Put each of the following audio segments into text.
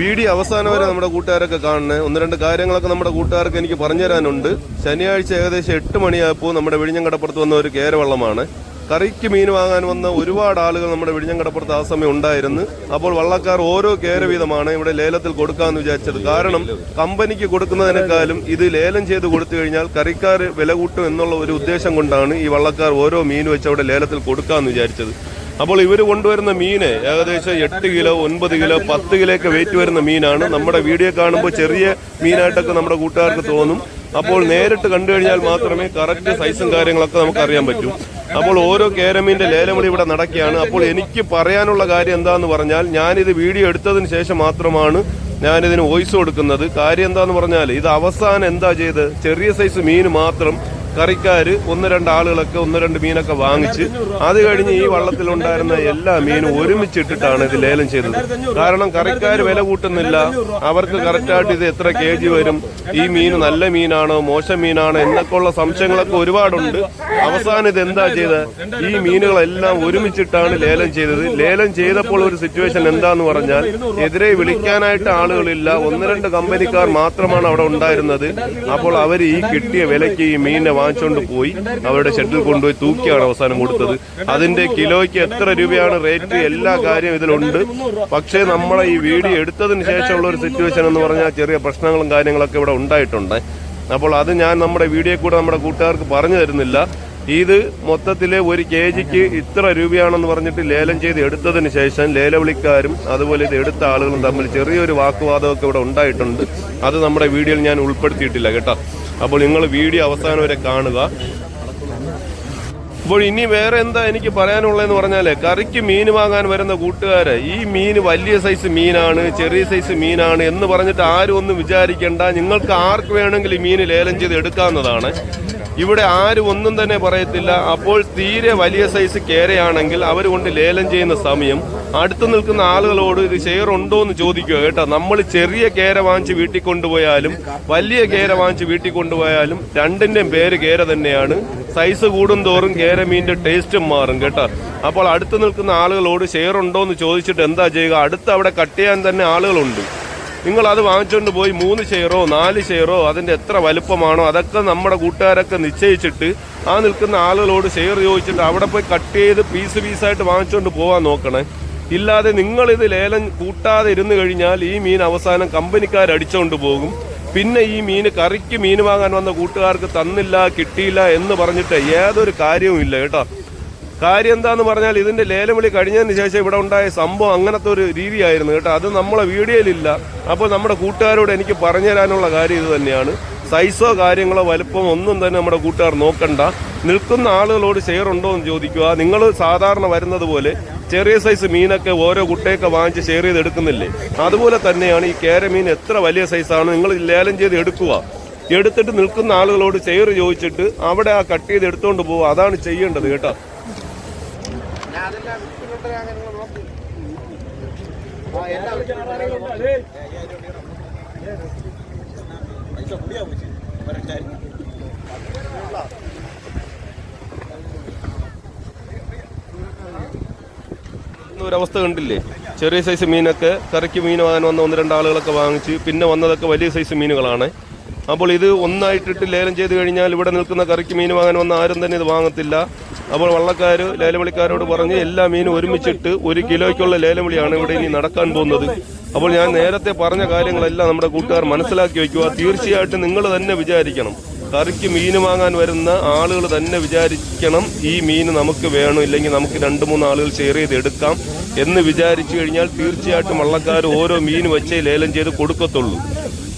Video അവസാനം വരെ നമ്മുടെ കൂട്ടുകാരൊക്കെ കാണണേ ഒന്ന് രണ്ട് കാര്യങ്ങളൊക്കെ നമ്മുടെ കൂട്ടുകാർക്ക് എനിക്ക് പറഞ്ഞു തരാനുണ്ട്. ശനിയാഴ്ച ഏകദേശം എട്ട് മണിയായപ്പോൾ നമ്മുടെ വിഴിഞ്ഞങ്കടപ്പുറത്ത് വന്ന ഒരു കേരവള്ളമാണ്. കറിക്ക് മീൻ വാങ്ങാൻ വന്ന ഒരുപാട് ആളുകൾ നമ്മുടെ വിഴിഞ്ഞങ്കടപ്പുറത്ത് ആ സമയം ഉണ്ടായിരുന്നു. അപ്പോൾ വള്ളക്കാർ ഓരോ കേര വീതമാണ് ഇവിടെ ലേലത്തിൽ കൊടുക്കാമെന്ന് വിചാരിച്ചത്. കാരണം കമ്പനിക്ക് കൊടുക്കുന്നതിനേക്കാളും ഇത് ലേലം ചെയ്ത് കൊടുത്തു കഴിഞ്ഞാൽ കറിക്കാർ വില കൂട്ടും എന്നുള്ള ഒരു ഉദ്ദേശം കൊണ്ടാണ് ഈ വള്ളക്കാർ ഓരോ മീൻ വെച്ച് അവിടെ ലേലത്തിൽ കൊടുക്കാമെന്ന് വിചാരിച്ചത്. അപ്പോൾ ഇവർ കൊണ്ടുവരുന്ന മീന് ഏകദേശം എട്ട് കിലോ ഒൻപത് കിലോ പത്ത് കിലോ ഒക്കെ വെയിറ്റ് വരുന്ന മീനാണ്. നമ്മുടെ വീഡിയോ കാണുമ്പോൾ ചെറിയ മീനായിട്ടൊക്കെ നമ്മുടെ കൂട്ടുകാർക്ക് തോന്നും. അപ്പോൾ നേരിട്ട് കണ്ടു കഴിഞ്ഞാൽ മാത്രമേ കറക്റ്റ് സൈസും കാര്യങ്ങളൊക്കെ നമുക്ക് അറിയാൻ പറ്റൂ. അപ്പോൾ ഓരോ കേരമീന്റെ ലേലമണി ഇവിടെ നടക്കുകയാണ്. അപ്പോൾ എനിക്ക് പറയാനുള്ള കാര്യം എന്താന്ന് പറഞ്ഞാൽ ഞാനിത് വീഡിയോ എടുത്തതിന് ശേഷം മാത്രമാണ് ഞാനിതിന് വോയിസ് കൊടുക്കുന്നത്. കാര്യം എന്താന്ന് പറഞ്ഞാൽ ഇത് അവസാനം എന്താ ചെയ്ത് ചെറിയ സൈസ് മീൻ മാത്രം കറിക്കാര് ഒന്ന് രണ്ട് ആളുകളൊക്കെ ഒന്ന് രണ്ട് മീനൊക്കെ വാങ്ങിച്ച് അത് കഴിഞ്ഞ് ഈ വള്ളത്തിലുണ്ടായിരുന്ന എല്ലാ മീനും ഒരുമിച്ചിട്ടിട്ടാണ് ഇത് ലേലം ചെയ്തത്. കാരണം കറിക്കാര് വില കൂട്ടുന്നില്ല. അവർക്ക് കറക്റ്റായിട്ട് ഇത് എത്ര കെ ജി വരും? ഈ മീൻ നല്ല മീനാണോ? മോശം മീനാണോ? എന്നൊക്കെ ഉള്ള സംശയങ്ങളൊക്കെ ഒരുപാടുണ്ട്. അവസാനം ഇത് എന്താ ചെയ്തത് ഈ മീനുകളെല്ലാം ഒരുമിച്ചിട്ടാണ് ലേലം ചെയ്തത്. ലേലം ചെയ്തപ്പോൾ ഒരു സിറ്റുവേഷൻ എന്താന്ന് പറഞ്ഞാൽ എതിരെ വിളിക്കാനായിട്ട് ആളുകളില്ല. ഒന്ന് രണ്ട് കമ്പനിക്കാർ മാത്രമാണ് അവിടെ ഉണ്ടായിരുന്നത്. അപ്പോൾ അവർ ഈ കിട്ടിയ വിലയ്ക്ക് ഈ മീനിനെ വാങ്ങിച്ചുകൊണ്ട് പോയി അവരുടെ ഷെഡിൽ കൊണ്ടുപോയി തൂക്കിയാണ് അവസാനം കൊടുത്തത്. അതിന്റെ കിലോയ്ക്ക് എത്ര രൂപയാണ് റേറ്റ്? എല്ലാ കാര്യവും ഇതിലുണ്ട്. പക്ഷേ നമ്മളെ ഈ വീഡിയോ എടുത്തതിന് ശേഷമുള്ള ഒരു സിറ്റുവേഷൻ എന്ന് പറഞ്ഞാൽ ചെറിയ പ്രശ്നങ്ങളും കാര്യങ്ങളൊക്കെ ഇവിടെ ഉണ്ടായിട്ടുണ്ട്. അപ്പോൾ അത് ഞാൻ നമ്മുടെ വീഡിയോ കൂടെ നമ്മുടെ കൂട്ടുകാർക്ക് പറഞ്ഞു തരുന്നില്ല. ഇത് മൊത്തത്തിൽ ഒരു കെ ജിക്ക് ഇത്ര രൂപയാണെന്ന് പറഞ്ഞിട്ട് ലേലം ചെയ്ത് എടുത്തതിന് ശേഷം ലേലവിളിക്കാരും അതുപോലെ ഇത് എടുത്ത ആളുകളും തമ്മിൽ ചെറിയൊരു വാക്കുവാദമൊക്കെ ഇവിടെ ഉണ്ടായിട്ടുണ്ട്. അത് നമ്മുടെ വീഡിയോയിൽ ഞാൻ ഉൾപ്പെടുത്തിയിട്ടില്ല കേട്ടോ. അപ്പോൾ നിങ്ങൾ വീഡിയോ അവസാനം വരെ കാണുക. അപ്പോൾ ഇനി വേറെ എന്താ എനിക്ക് പറയാനുള്ളതെന്ന് പറഞ്ഞാൽ കറിക്ക് മീൻ വാങ്ങാൻ വരുന്ന കൂട്ടുകാര് ഈ മീൻ വലിയ സൈസ് മീനാണ് ചെറിയ സൈസ് മീനാണ് എന്ന് പറഞ്ഞിട്ട് ആരും ഒന്നും വിചാരിക്കേണ്ട. നിങ്ങൾക്ക് ആർക്ക് വേണമെങ്കിലും ഈ മീൻ ലേലം ചെയ്ത് എടുക്കാവുന്നതാണ്. ഇവിടെ ആരും ഒന്നും തന്നെ പറയത്തില്ല. അപ്പോൾ തീരെ വലിയ സൈസ് കേരയാണെങ്കിൽ അവർ കൊണ്ട് ലേലം ചെയ്യുന്ന സമയം അടുത്ത് നിൽക്കുന്ന ആളുകളോട് ഇത് ഷെയർ ഉണ്ടോ എന്ന് ചോദിക്കുക കേട്ടോ. നമ്മൾ ചെറിയ കേര വാങ്ങിച്ച് വീട്ടിൽ കൊണ്ടുപോയാലും വലിയ കേര വാങ്ങിച്ച് വീട്ടിൽ കൊണ്ടുപോയാലും രണ്ടിന്റെയും പേര് കേര തന്നെയാണ്. സൈസ് കൂടുന്തോറും കേര മീനിന്റെ ടേസ്റ്റും മാറും കേട്ടോ. അപ്പോൾ അടുത്ത് നിൽക്കുന്ന ആളുകളോട് ഷെയർ ഉണ്ടോ എന്ന് ചോദിച്ചിട്ട് എന്താ ചെയ്യുക? അടുത്ത് അവിടെ കട്ട് ചെയ്യാൻ തന്നെ ആളുകളുണ്ട്. നിങ്ങൾ അത് വാങ്ങിച്ചുകൊണ്ട് പോയി മൂന്ന് ഷെയറോ നാല് ഷെയറോ അതിന്റെ എത്ര വലുപ്പമാണോ അതൊക്കെ നമ്മുടെ കൂട്ടുകാരൊക്കെ നിശ്ചയിച്ചിട്ട് ആ നിൽക്കുന്ന ആളുകളോട് ഷെയർ ചോദിച്ചിട്ട് അവിടെ പോയി കട്ട് ചെയ്ത് പീസ് പീസായിട്ട് വാങ്ങിച്ചുകൊണ്ട് പോകാൻ നോക്കണേ. ഇല്ലാതെ നിങ്ങളിത് ലേലം കൂട്ടാതെ ഇരുന്ന് കഴിഞ്ഞാൽ ഈ മീൻ അവസാനം കമ്പനിക്കാർ അടിച്ചുകൊണ്ട് പോകും. പിന്നെ ഈ മീൻ കറിക്ക് മീൻ വാങ്ങാൻ വന്ന കൂട്ടുകാർക്ക് തന്നില്ല കിട്ടിയില്ല എന്ന് പറഞ്ഞിട്ട് യാതൊരു കാര്യവും ഇല്ല കേട്ടോ. കാര്യം എന്താന്ന് പറഞ്ഞാൽ ഇതിന്റെ ലേലവിളി കഴിഞ്ഞതിന് ശേഷം ഇവിടെ ഉണ്ടായ സംഭവം അങ്ങനത്തെ ഒരു രീതിയായിരുന്നു കേട്ടോ. അത് നമ്മളെ വീഡിയോയിലില്ല. അപ്പോൾ നമ്മുടെ കൂട്ടുകാരോട് എനിക്ക് പറഞ്ഞു തരാനുള്ള കാര്യം ഇത് തന്നെയാണ്. സൈസോ കാര്യങ്ങളോ വലുപ്പം ഒന്നും തന്നെ നമ്മുടെ കൂട്ടുകാർ നോക്കണ്ട. നിൽക്കുന്ന ആളുകളോട് ഷെയർ ഉണ്ടോ എന്ന് ചോദിക്കുക. നിങ്ങൾ സാധാരണ വരുന്നത് പോലെ ചെറിയ സൈസ് മീനൊക്കെ ഓരോ കുട്ടയൊക്കെ വാങ്ങിച്ച് ഷെയർ ചെയ്ത് എടുക്കുന്നില്ലേ? അതുപോലെ തന്നെയാണ് ഈ കേര മീൻ എത്ര വലിയ സൈസാണ് നിങ്ങൾ ലേലം ചെയ്ത് എടുക്കുക. എടുത്തിട്ട് നിൽക്കുന്ന ആളുകളോട് ഷെയർ ചോദിച്ചിട്ട് അവിടെ ആ കട്ട് ചെയ്ത് എടുത്തുകൊണ്ട് പോവുക. അതാണ് ചെയ്യേണ്ടത് കേട്ടോ. ഒരവസ്ഥ കണ്ടില്ലേ ചെറിയ സൈസ് മീനൊക്കെ കറിക്ക് മീൻ വാങ്ങാൻ വന്ന ഒന്ന് രണ്ടാളുകളൊക്കെ വാങ്ങിച്ച് പിന്നെ വന്നതൊക്കെ വലിയ സൈസ് മീനുകളാണ് അപ്പോൾ ഇത് ഒന്നായിട്ടിട്ട് ലേലം ചെയ്ത് കഴിഞ്ഞാൽ ഇവിടെ നിൽക്കുന്ന കറിക്ക് മീൻ വാങ്ങാൻ വന്ന ആരും തന്നെ ഇത് വാങ്ങത്തില്ല അപ്പോൾ വള്ളക്കാർ ലേലവിളിക്കാരോട് പറഞ്ഞ് എല്ലാ മീനും ഒരുമിച്ചിട്ട് ഒരു കിലോയ്ക്കുള്ള ലേലവിളിയാണ് ഇവിടെ ഇനി നടക്കാൻ പോകുന്നത്. അപ്പോൾ ഞാൻ നേരത്തെ പറഞ്ഞ കാര്യങ്ങളെല്ലാം നമ്മുടെ കൂട്ടുകാർ മനസ്സിലാക്കി വയ്ക്കുക. തീർച്ചയായിട്ടും നിങ്ങൾ തന്നെ വിചാരിക്കണം. കറിക്ക് മീൻ വാങ്ങാൻ വരുന്ന ആളുകൾ തന്നെ വിചാരിക്കണം ഈ മീൻ നമുക്ക് വേണം ഇല്ലെങ്കിൽ നമുക്ക് രണ്ട് മൂന്ന് ആളുകൾ ഷെയർ ചെയ്ത് എടുക്കാം എന്ന് വിചാരിച്ചു കഴിഞ്ഞാൽ തീർച്ചയായിട്ടും വള്ളക്കാർ ഓരോ മീൻ വെച്ചേ ലേലം ചെയ്ത് കൊടുക്കത്തുള്ളൂ.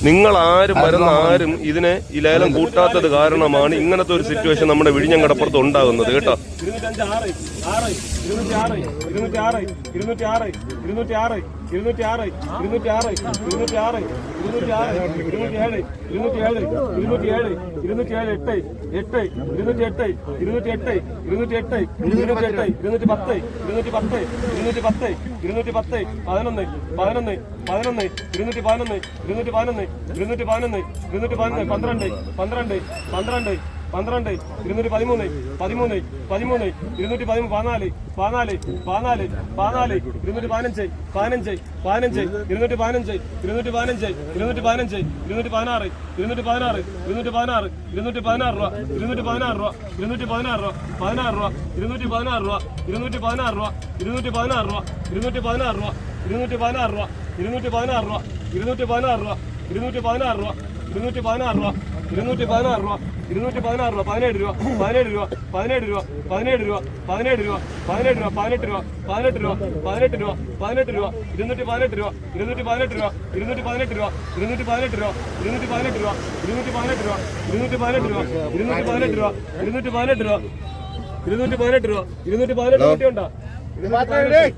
നിങ്ങൾ ആരും വരുന്ന ആരും ഇതിനെ ഈ ലേലം കൂട്ടാത്തത് കാരണമാണ് ഇങ്ങനത്തെ ഒരു സിറ്റുവേഷൻ നമ്മുടെ വിഴിഞ്ഞങ്കടപ്പുറത്ത് ഉണ്ടാകുന്നത് കേട്ടോ. ഇരുന്നൂറ്റി ആറ് ഇരുന്നൂറ്റി ആറ് ഇരുന്നൂറ്റി ആറ് ഇരുന്നൂറ്റി ആറ് ഇരുന്നൂറ്റി ആറ് ഇരുന്നൂറ്റി ആറ് ഇരുന്നൂറ്റി ആറ് ഇരുന്നൂറ്റി ആറ് ഇരുന്നൂറ്റി ഏഴ് ഇരുന്നൂറ്റി ഏഴ് ഇരുന്നൂറ്റി ഏഴ് ഇരുന്നൂറ്റി ഏഴ് എട്ട് എട്ട് ഇരുന്നൂറ്റി എട്ട് ഇരുന്നൂറ്റി എട്ട് ഇരുന്നൂറ്റി എട്ട് ഇരുന്നൂറ്റി എട്ട് ഇരുന്നൂറ്റി പത്ത് ഇരുന്നൂറ്റി പത്ത് ഇരുന്നൂറ്റി പത്ത് ഇരുന്നൂറ്റി പത്ത് പതിനൊന്ന് പതിനൊന്ന് പതിനൊന്ന് ഇരുന്നൂറ്റി പതിനൊന്ന് ഇരുന്നൂറ്റി പതിനൊന്ന് ഇരുന്നൂറ്റി പതിനൊന്ന് ഇരുന്നൂറ്റി പതിനൊന്ന് പന്ത്രണ്ട് പന്ത്രണ്ട് പന്ത്രണ്ട് പന്ത്രണ്ട് ഇരുന്നൂറ്റി പതിമൂന്ന് പതിമൂന്ന് പതിമൂന്ന് ഇരുന്നൂറ്റി പതിമൂന്ന് പതിനാല് പതിനാല് പതിനാല് പതിനാല് ഇരുന്നൂറ്റി പതിനഞ്ച് പതിനഞ്ച് പതിനഞ്ച് ഇരുന്നൂറ്റി പതിനഞ്ച് ഇരുന്നൂറ്റി പതിനഞ്ച് ഇരുന്നൂറ്റി പതിനഞ്ച് ഇരുന്നൂറ്റി പതിനാറ് ഇരുന്നൂറ്റി പതിനാറ് ഇരുന്നൂറ്റി പതിനാറ് ഇരുന്നൂറ്റി പതിനാറ് രൂപ ഇരുന്നൂറ്റി പതിനാറ് രൂപ ഇരുന്നൂറ്റി പതിനാറ് രൂപ പതിനാറ് രൂപ ഇരുന്നൂറ്റി പതിനാറ് രൂപ ഇരുന്നൂറ്റി പതിനാറ് രൂപ ഇരുന്നൂറ്റി പതിനാറ് രൂപ ഇരുന്നൂറ്റി പതിനാറ് രൂപ ഇരുന്നൂറ്റി പതിനാറ് രൂപ ഇരുന്നൂറ്റി പതിനാറ് രൂപ ഇരുന്നൂറ്റി പതിനാറ് രൂപ ഇരുന്നൂറ്റി പതിനാറ് രൂപ ഇരുന്നൂറ്റി പതിനാറ് രൂപ ഇരുന്നൂറ്റി പതിനാറ് രൂപ ഇരുന്നൂറ്റി പതിനാറ് രൂപ പതിനേഴ് രൂപ പതിനേഴ് രൂപ പതിനേഴ് രൂപ പതിനേഴ് രൂപ പതിനേഴ് രൂപ പതിനേഴ് രൂപ പതിനെട്ട് രൂപ പതിനെട്ട് രൂപ പതിനെട്ട് രൂപ പതിനെട്ട് രൂപ ഇരുന്നൂറ്റി പതിനെട്ട് രൂപ ഇരുന്നൂറ്റി പതിനെട്ട് രൂപ ഇരുന്നൂറ്റി പതിനെട്ട് രൂപ ഇരുന്നൂറ്റി പതിനെട്ട് രൂപ ഇരുന്നൂറ്റി പതിനെട്ട് രൂപ ഇരുന്നൂറ്റി പതിനെട്ട് രൂപ ഇരുന്നൂറ്റി പതിനെട്ട് രൂപ ഇരുന്നൂറ്റി പതിനെട്ട് രൂപ ഇരുന്നൂറ്റി പതിനെട്ട് രൂപ ഇരുന്നൂറ്റി പതിനെട്ട് രൂപ ഇരുന്നൂറ്റി പതിനെട്ട് പതിനെട്ട്